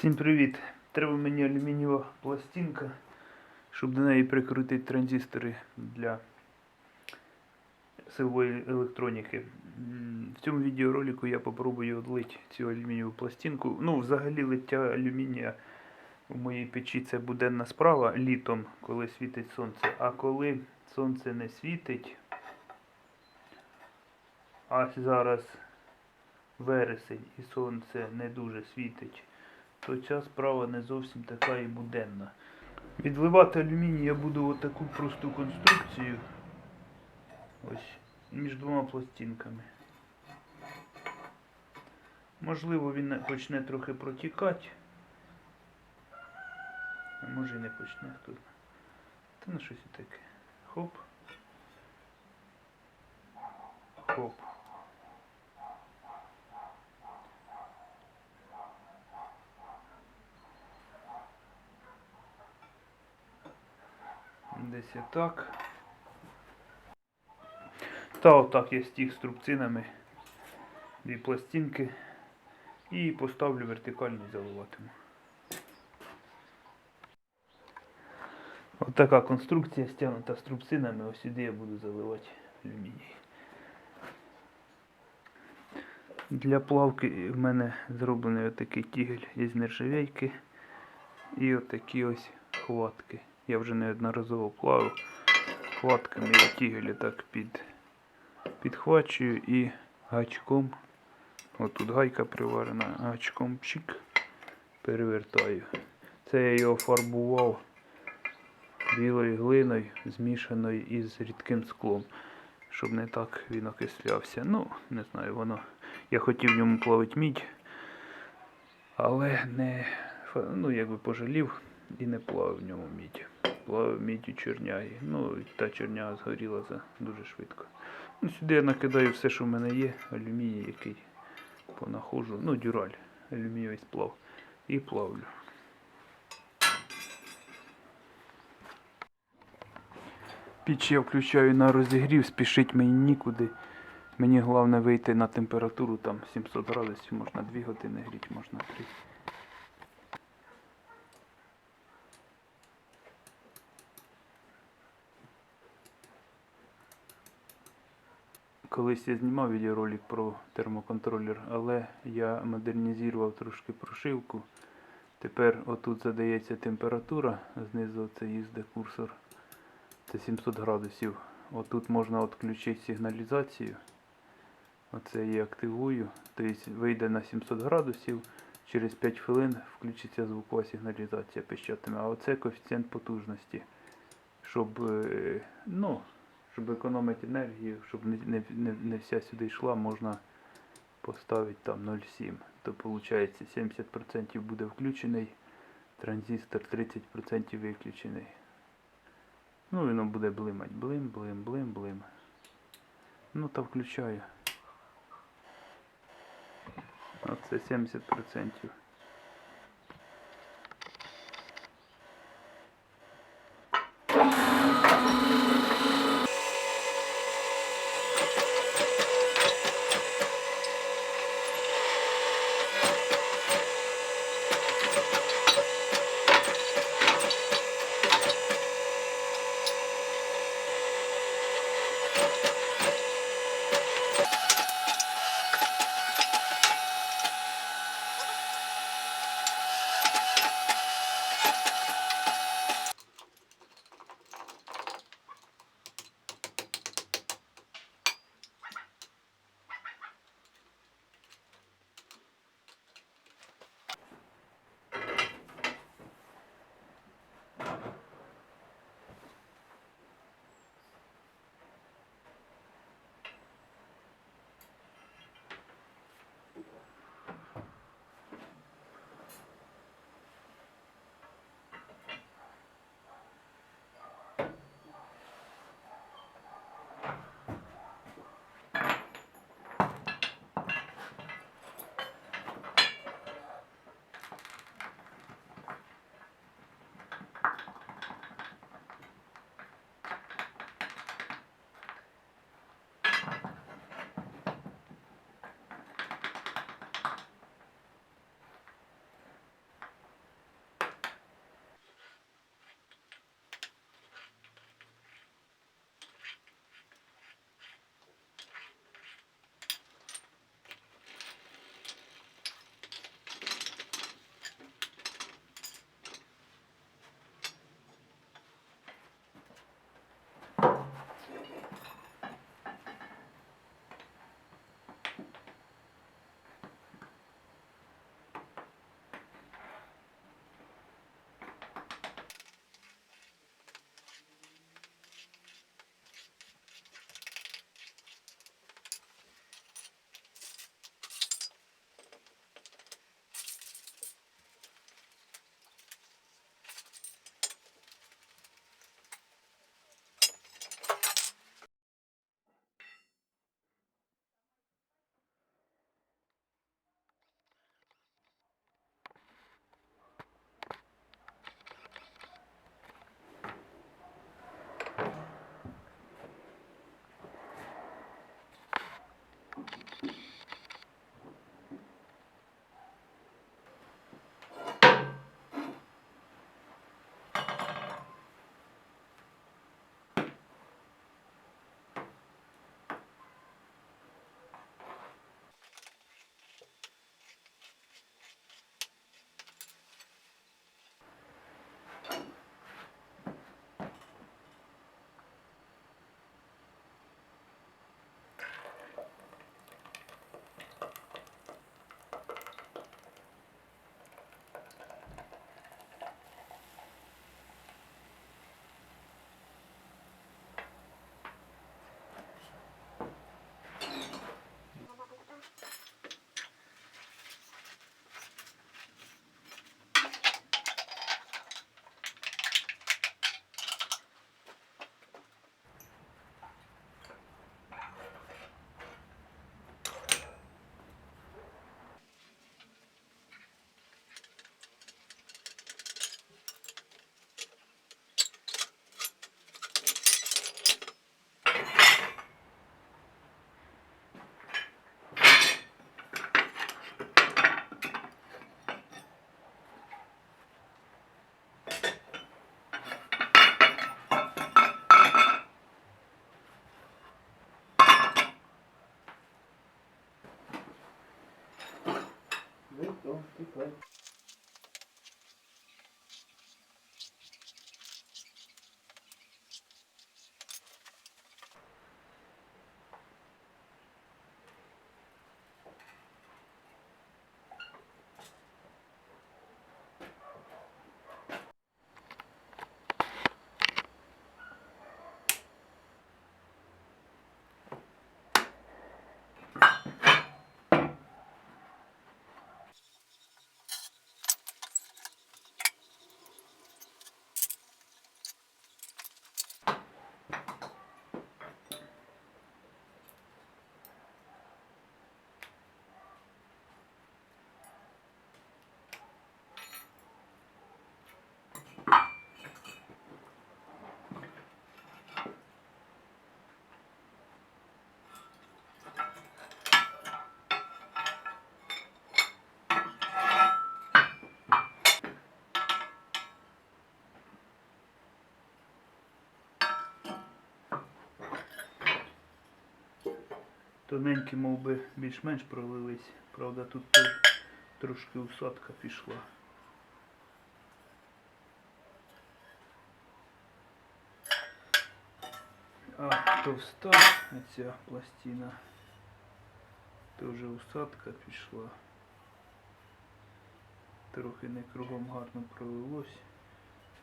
Всім привіт! Треба мені алюмінієва пластинка, щоб до неї прикрутити транзистори для силової електроніки. В цьому відеоролику я попробую одлити цю алюмінієву пластинку. Ну, взагалі лиття алюмінія в моїй печі це буденна справа літом, коли світить сонце. А коли сонце не світить, а зараз вересень і сонце не дуже світить то ця справа не зовсім така і буденна. Відливати алюміній я буду отаку просту конструкцію. Ось між двома пластинками. Можливо, він почне трохи протікати. А може і не почне хто. Та ну щось таке. Хоп. Хоп. Десь отак. Та отак я стіг струбцинами дві пластинки і поставлю вертикально і заливатиму. Ось така конструкція стягнута струбцинами, ось сюди я буду заливати алюміній. Для плавки в мене зроблений отакий тігель із нержавейки і отакі ось хватки. Я вже неодноразово плавив хватками я тігелі так під, підхвачую і гачком. Отут гайка приварена, гачком чик, перевертаю. Це я його фарбував білою глиною, змішаною із рідким склом, щоб не так він окислявся. Ну, не знаю, воно. Я хотів в ньому плавити мідь, але не ну, якби пожалів і не плавив в ньому мідь. Плавив мідь у чорнягі. Ну, і та чорняга згоріла за дуже швидко. Ну, сюди я накидаю все, що в мене є, алюміній, який понаходжу. Ну, дюраль, алюмінієвий сплав. І плавлю. Піч я включаю на розігрів, спішить мені нікуди. Мені головне вийти на температуру там 700 градусів, можна 2 години гріти, можна 3. Колись я знімав відеоролик про термоконтролер, але я модернізував трошки прошивку. Тепер отут задається температура, знизу це їздить курсор. Це 700 градусів. Отут можна відключити сигналізацію. Оце я активую. Тобто вийде на 700 градусів. Через 5 хвилин включиться звукова сигналізація пищатиме. А оце коефіцієнт потужності. Щоб, е, ну, щоб економити енергію, щоб не, не, не, не вся сюди йшла, можна поставити там 0,7. То виходить 70% буде включений, транзистор 30% виключений. Ну, воно буде блимать. Блим, блим, блим, блим. Ну та включаю. Оце 70%. Okay Тоненькі, мов би, більш-менш пролились. Правда, тут трошки усадка пішла. А товста ця пластина. Теж усадка пішла. Трохи не кругом гарно пролилось.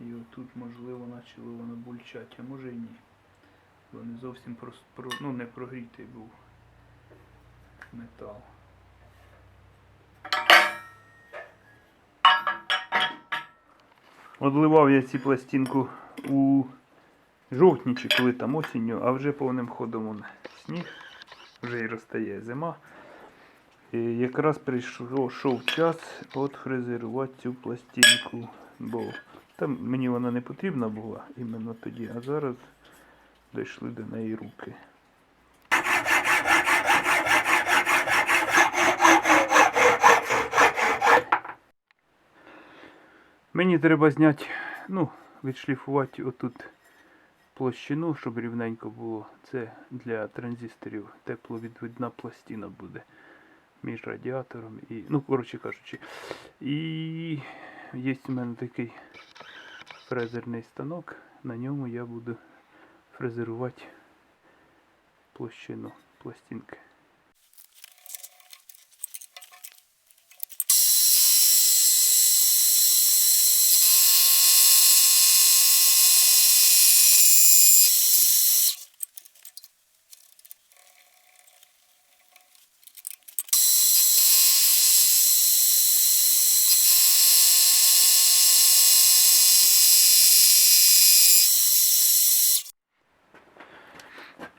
І отут, можливо, почало воно бульчати, а може і ні. Бо не зовсім про, ну, не прогрітий був метал. Одливав я цю пластинку у жовтні чи коли там осінню, а вже повним ходом он сніг, вже і розтає зима. І якраз прийшов час от фрезерувати цю пластинку, бо там мені вона не потрібна була іменно тоді, а зараз дійшли до неї руки. Мені треба зняти, ну, відшліфувати отут площину, щоб рівненько було. Це для транзисторів тепловідвідна пластина буде між радіатором і. Ну, коротше кажучи. І є у мене такий фрезерний станок. На ньому я буду фрезерувати площину пластинки.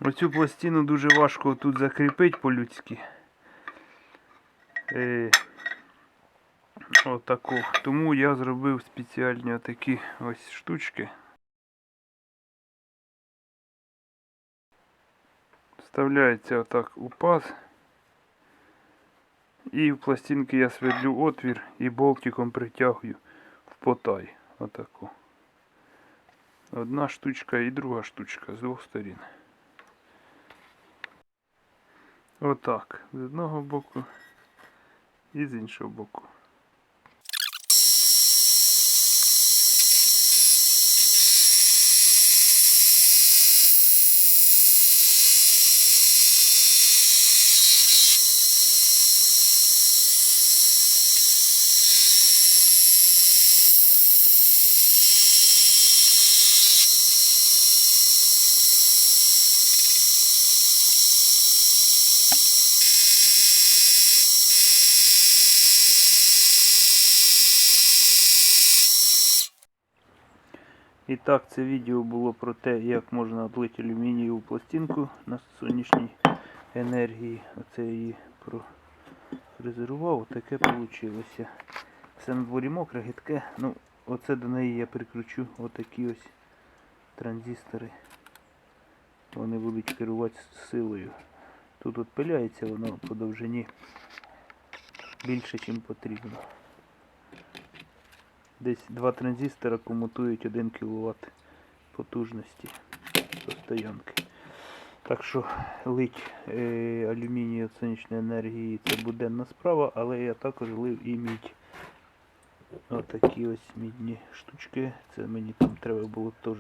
Оцю пластину дуже важко тут закріпити по-людськи. Е, отаку. Тому я зробив спеціальні такі ось штучки. Вставляється отак у паз. І в пластинки я свердлю отвір і болтиком притягую в потай. Отаку. Одна штучка і друга штучка з двох сторін. Отак. З одного боку і з іншого боку. І так, це відео було про те, як можна отлити алюмінієву пластинку на сонячній енергії. Оце я її профрезерував, таке вийшло. Все на дворі мокре, гидке. Ну, оце до неї я прикручу отакі ось транзистори. Вони будуть керувати силою. Тут от пиляється воно по довжині більше, ніж потрібно. Десь два транзистора комутують 1 кВт потужності до стоянки. Так що лить е, алюміній від сонячної енергії це буденна справа, але я також лив і мідь. Отакі ось мідні штучки. Це мені там треба було теж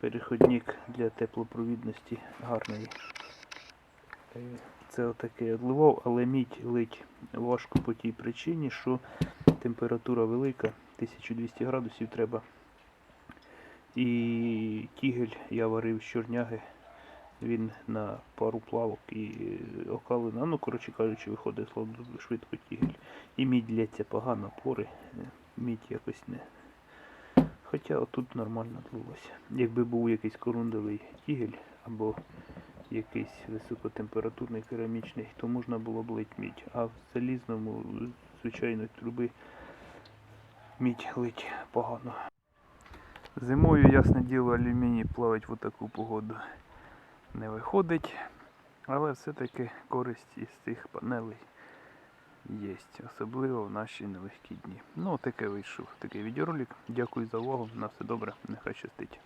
переходник для теплопровідності гарний. Е, Це отаке odливав, але мідь лить важко по тій причині, що температура велика, 1200 градусів треба. І тігель я варив з чорняги. Він на пару плавок і е, окалина. Ну, коротше кажучи, виходить швидко тігель. І мідь лється погано, пори. е, Мідь якось не. Хоча отут нормально длилося. Якби був якийсь корундовий тігель або якийсь високотемпературний керамічний, то можна було б лить мідь. А в залізному, звичайно, труби мідь лить погано. Зимою, ясне діло, алюміній плавить в таку погоду не виходить, але все-таки користь із цих панелей є, особливо в наші нелегкі дні. Ну, таке вийшов такий відеоролик. Дякую за увагу. На все добре, нехай щастить.